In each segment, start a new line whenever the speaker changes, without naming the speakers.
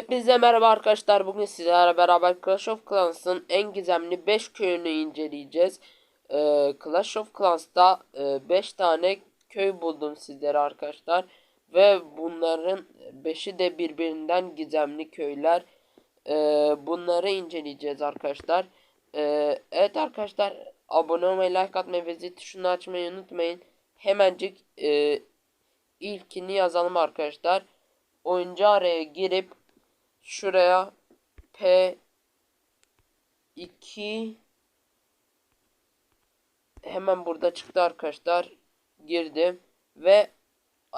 Hepinize merhaba arkadaşlar. Bugün sizlerle beraber Clash of Clans'ın en gizemli 5 köyünü inceleyeceğiz. Ee, Clash of Clans'ta 5 tane köy buldum sizlere arkadaşlar. Ve bunların 5'i de birbirinden gizemli köyler. Ee, bunları inceleyeceğiz arkadaşlar. Ee, evet arkadaşlar abone olmayı, like atmayı ve zil tuşunu açmayı unutmayın. Hemencik e, ilkini yazalım arkadaşlar. Oyuncu araya girip şuraya P 2 hemen burada çıktı arkadaşlar. Girdim ve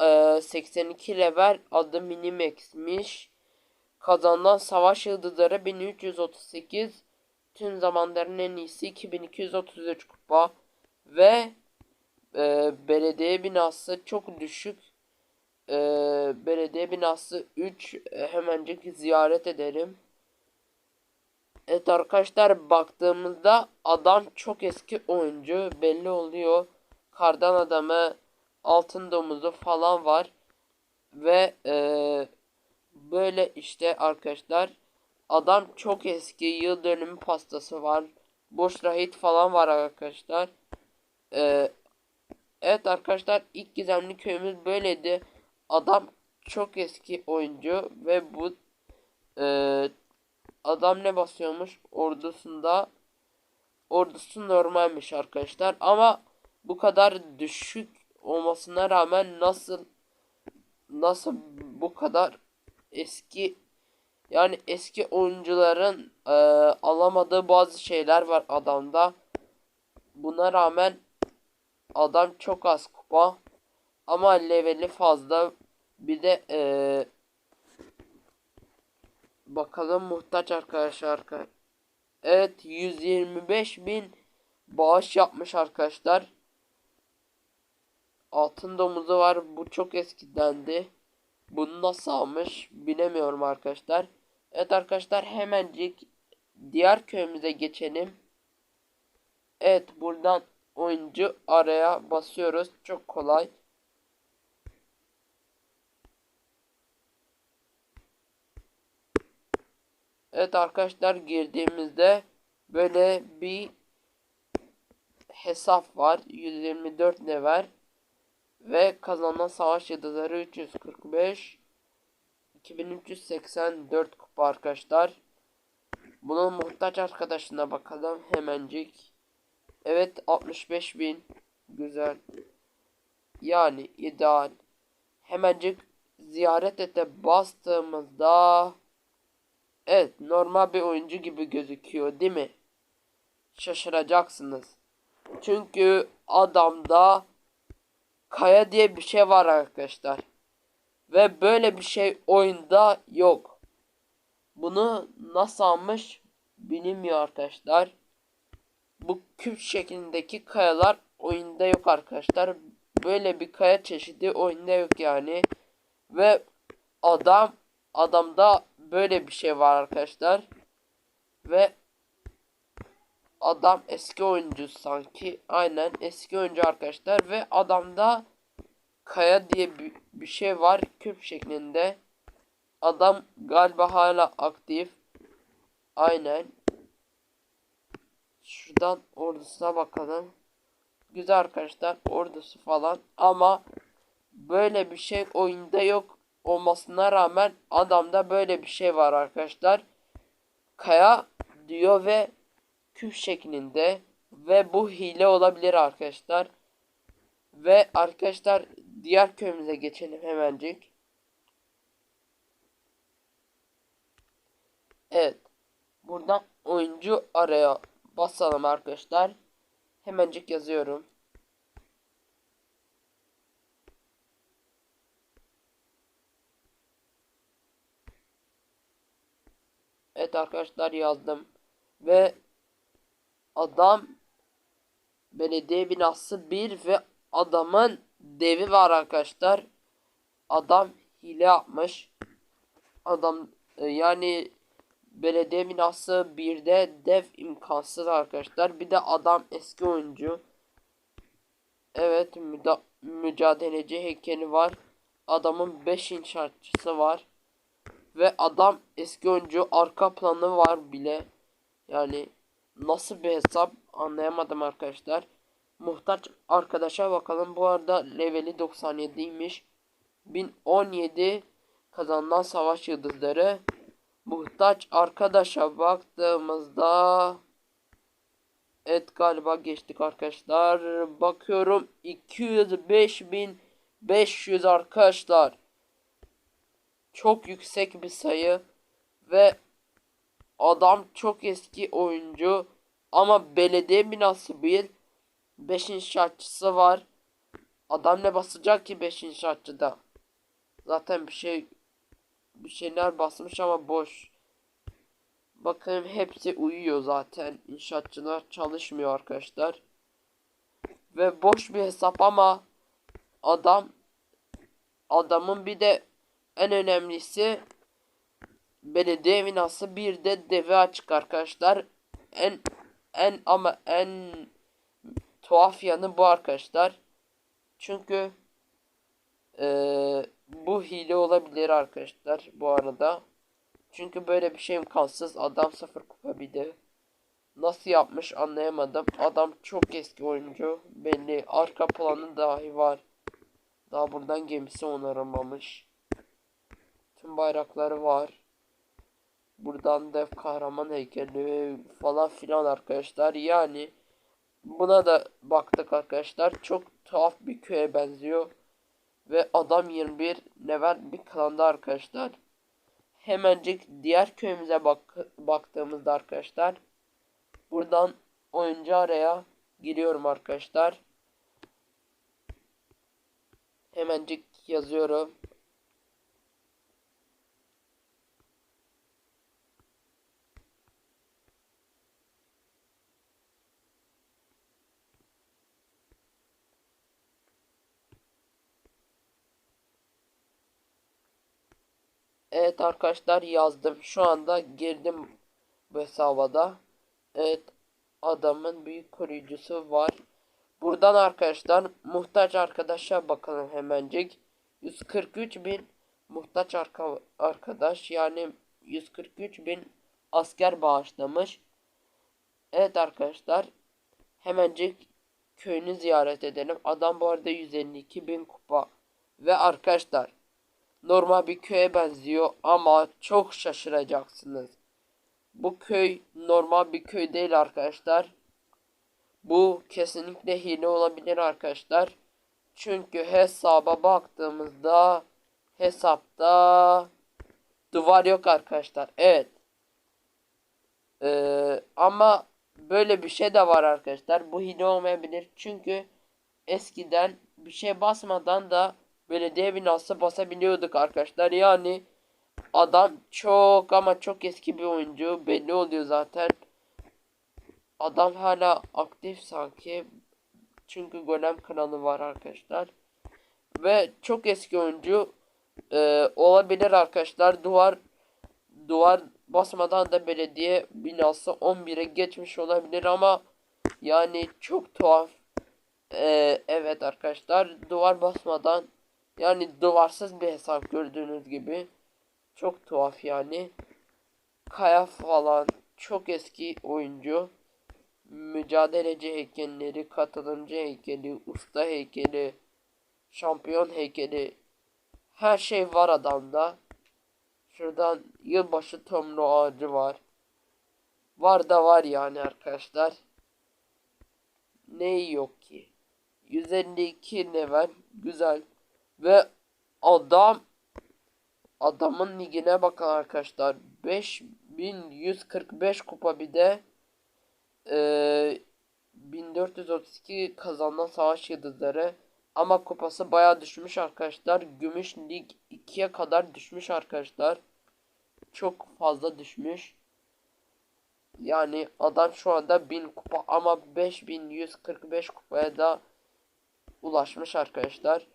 e, 82 level adı Minimax'miş. Kazanılan savaş yıldızları 1338 tüm zamanların en iyisi 2233 kupa. Ve e, belediye binası çok düşük e, belediye binası 3 e, hemencik ziyaret ederim. Evet arkadaşlar baktığımızda adam çok eski oyuncu belli oluyor. Kardan adamı altın domuzu falan var. Ve e, böyle işte arkadaşlar adam çok eski yıl dönümü pastası var. Boş rahit falan var arkadaşlar. E, evet arkadaşlar ilk gizemli köyümüz böyleydi. Adam çok eski oyuncu ve bu e, adam ne basıyormuş ordusunda ordusu normalmiş arkadaşlar ama bu kadar düşük olmasına rağmen nasıl nasıl bu kadar eski yani eski oyuncuların e, alamadığı bazı şeyler var adamda. Buna rağmen adam çok az kupa ama leveli fazla bir de ee, bakalım muhtaç arkadaşlar. Evet 125 bin bağış yapmış arkadaşlar. Altın domuzu var. Bu çok eskidendi. Bunu nasıl almış bilemiyorum arkadaşlar. Evet arkadaşlar hemencik diğer köyümüze geçelim. Evet buradan oyuncu araya basıyoruz. Çok kolay. Evet arkadaşlar girdiğimizde böyle bir hesap var. 124 ne var? Ve kazanan savaş yıldızları 345. 2384 kupa arkadaşlar. Bunun muhtaç arkadaşına bakalım hemencik. Evet 65 bin. Güzel. Yani ideal. Hemencik ziyaret ete bastığımızda Evet normal bir oyuncu gibi gözüküyor değil mi? Şaşıracaksınız. Çünkü adamda kaya diye bir şey var arkadaşlar. Ve böyle bir şey oyunda yok. Bunu nasıl almış bilinmiyor arkadaşlar. Bu küp şeklindeki kayalar oyunda yok arkadaşlar. Böyle bir kaya çeşidi oyunda yok yani. Ve adam adamda böyle bir şey var arkadaşlar. Ve adam eski oyuncu sanki. Aynen eski oyuncu arkadaşlar. Ve adamda kaya diye bir, şey var. Küp şeklinde. Adam galiba hala aktif. Aynen. Şuradan ordusuna bakalım. Güzel arkadaşlar ordusu falan ama böyle bir şey oyunda yok olmasına rağmen adamda böyle bir şey var arkadaşlar. Kaya diyor ve küp şeklinde ve bu hile olabilir arkadaşlar. Ve arkadaşlar diğer köyümüze geçelim hemencik. Evet. Buradan oyuncu araya basalım arkadaşlar. Hemencik yazıyorum. Evet arkadaşlar yazdım. Ve adam belediye binası 1 ve adamın devi var arkadaşlar. Adam hile yapmış. Adam e, yani belediye binası 1'de dev imkansız arkadaşlar. Bir de adam eski oyuncu. Evet mücadeleci heykeli var. Adamın 5 inşaatçısı var. Ve adam eski oyuncu arka planı var bile. Yani nasıl bir hesap anlayamadım arkadaşlar. Muhtaç arkadaşa bakalım. Bu arada leveli 97'ymiş. 1017 kazanılan savaş yıldızları. Muhtaç arkadaşa baktığımızda Evet galiba geçtik arkadaşlar. Bakıyorum 205.500 arkadaşlar. Çok yüksek bir sayı ve adam çok eski oyuncu ama belediye binası bir 5 inşaatçısı var. Adam ne basacak ki 5 inşaatçıda? Zaten bir şey bir şeyler basmış ama boş. Bakın hepsi uyuyor zaten. İnşaatçılar çalışmıyor arkadaşlar. Ve boş bir hesap ama adam adamın bir de en önemlisi belediye binası bir de deve açık arkadaşlar. En en ama en tuhaf yanı bu arkadaşlar. Çünkü ee, bu hile olabilir arkadaşlar bu arada. Çünkü böyle bir şey imkansız. Adam sıfır kupa. Nasıl yapmış anlayamadım. Adam çok eski oyuncu. Belli. Arka planı dahi var. Daha buradan gemisi onarılmamış. Tüm bayrakları var. Buradan dev kahraman heykeli falan filan arkadaşlar. Yani buna da baktık arkadaşlar. Çok tuhaf bir köye benziyor. Ve adam 21 level bir klanda arkadaşlar. Hemencik diğer köyümüze bak baktığımızda arkadaşlar. Buradan oyuncu araya giriyorum arkadaşlar. Hemencik yazıyorum. Evet arkadaşlar yazdım. Şu anda girdim bu hesaba da. Evet adamın büyük koruyucusu var. Buradan arkadaşlar muhtaç arkadaşa bakalım hemencik. 143 bin muhtaç arka, arkadaş yani 143 bin asker bağışlamış. Evet arkadaşlar hemencik köyünü ziyaret edelim. Adam bu arada 152 bin kupa. Ve arkadaşlar normal bir köye benziyor ama çok şaşıracaksınız. Bu köy normal bir köy değil arkadaşlar. Bu kesinlikle hile olabilir arkadaşlar. Çünkü hesaba baktığımızda hesapta duvar yok arkadaşlar. Evet. Ee, ama böyle bir şey de var arkadaşlar. Bu hile olmayabilir. Çünkü eskiden bir şey basmadan da belediye binası basabiliyorduk arkadaşlar. Yani adam çok ama çok eski bir oyuncu. Belli oluyor zaten. Adam hala aktif sanki. Çünkü Golem kanalı var arkadaşlar. Ve çok eski oyuncu e, olabilir arkadaşlar. Duvar duvar basmadan da belediye binası 11'e geçmiş olabilir ama yani çok tuhaf. Ee, evet arkadaşlar duvar basmadan yani duvarsız bir hesap gördüğünüz gibi. Çok tuhaf yani. Kaya falan çok eski oyuncu. Mücadeleci heykelleri, katılımcı heykeli, usta heykeli, şampiyon heykeli. Her şey var adamda. Şuradan yılbaşı tomru ağacı var. Var da var yani arkadaşlar. Neyi yok ki? 152 level. Güzel. Ve adam adamın ligine bakın arkadaşlar. 5145 kupa bir de e, 1432 kazanan savaş yıldızları. Ama kupası baya düşmüş arkadaşlar. Gümüş lig 2'ye kadar düşmüş arkadaşlar. Çok fazla düşmüş. Yani adam şu anda 1000 kupa ama 5145 kupaya da ulaşmış arkadaşlar.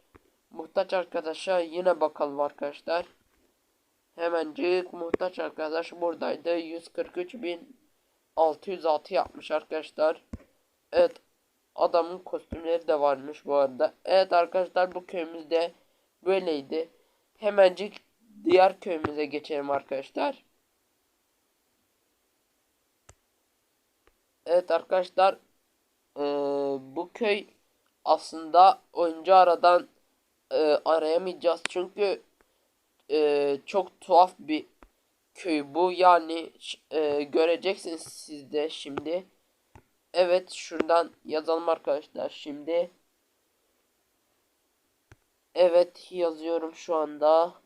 Muhtaç arkadaşa yine bakalım arkadaşlar. Hemencik muhtaç arkadaş buradaydı. 143.606 yapmış arkadaşlar. Evet. Adamın kostümleri de varmış bu arada. Evet arkadaşlar bu köyümüzde böyleydi. Hemencik diğer köyümüze geçelim arkadaşlar. Evet arkadaşlar eee, bu köy aslında oyuncu aradan eee, arayamayacağız çünkü eee, çok tuhaf bir köy bu yani eee, göreceksiniz siz de şimdi. Evet şuradan yazalım arkadaşlar şimdi. Evet yazıyorum şu anda.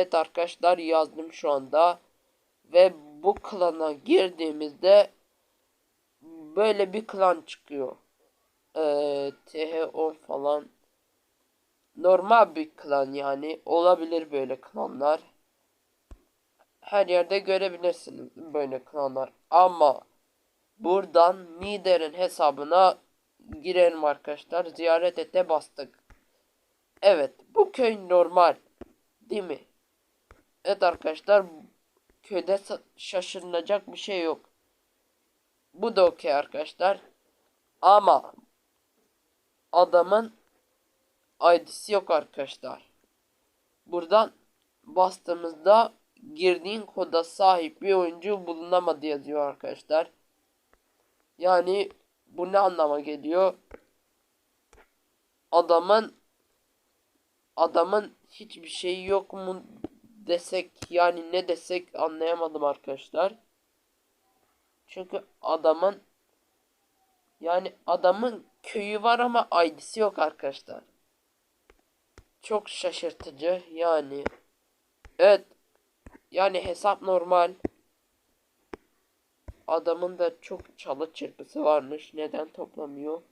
Evet arkadaşlar yazdım şu anda. Ve bu klana girdiğimizde böyle bir klan çıkıyor. Ee, TH10 falan. Normal bir klan yani. Olabilir böyle klanlar. Her yerde görebilirsiniz böyle klanlar. Ama buradan Mider'in hesabına girelim arkadaşlar. Ziyaret ete bastık. Evet bu köy normal. Değil mi? Evet arkadaşlar köyde şaşırılacak bir şey yok. Bu da okey arkadaşlar. Ama adamın ID'si yok arkadaşlar. Buradan bastığımızda girdiğin koda sahip bir oyuncu bulunamadı yazıyor arkadaşlar. Yani bu ne anlama geliyor? Adamın adamın hiçbir şeyi yok mu desek yani ne desek anlayamadım arkadaşlar. Çünkü adamın yani adamın köyü var ama ID'si yok arkadaşlar. Çok şaşırtıcı yani. Evet. Yani hesap normal. Adamın da çok çalı çırpısı varmış. Neden toplamıyor?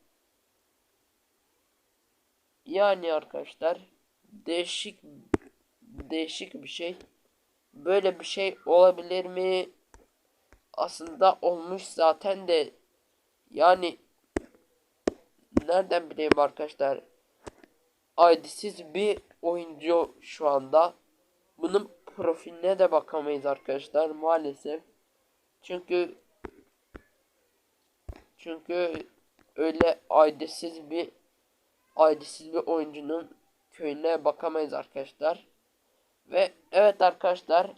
Yani arkadaşlar değişik değişik bir şey. Böyle bir şey olabilir mi? Aslında olmuş zaten de yani nereden bileyim arkadaşlar? ID'siz bir oyuncu şu anda. Bunun profiline de bakamayız arkadaşlar maalesef. Çünkü çünkü öyle ID'siz bir ID'siz bir oyuncunun köyüne bakamayız arkadaşlar. Ve evet arkadaşlar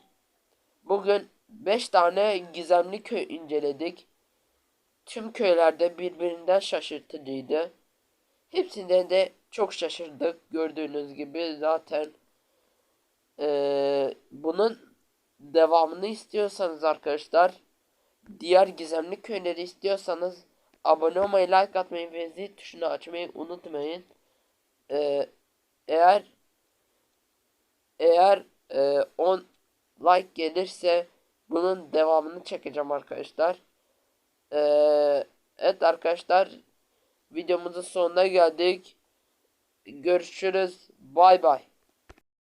bugün 5 tane gizemli köy inceledik. Tüm köylerde birbirinden şaşırtıcıydı. Hepsinde de çok şaşırdık. Gördüğünüz gibi zaten eee, bunun devamını istiyorsanız arkadaşlar diğer gizemli köyleri istiyorsanız abone olmayı, like atmayı ve zil tuşunu açmayı unutmayın. Eee, eğer eğer eee, 10 like gelirse bunun devamını çekeceğim arkadaşlar. Eee, evet arkadaşlar videomuzun sonuna geldik. Görüşürüz. Bay bay.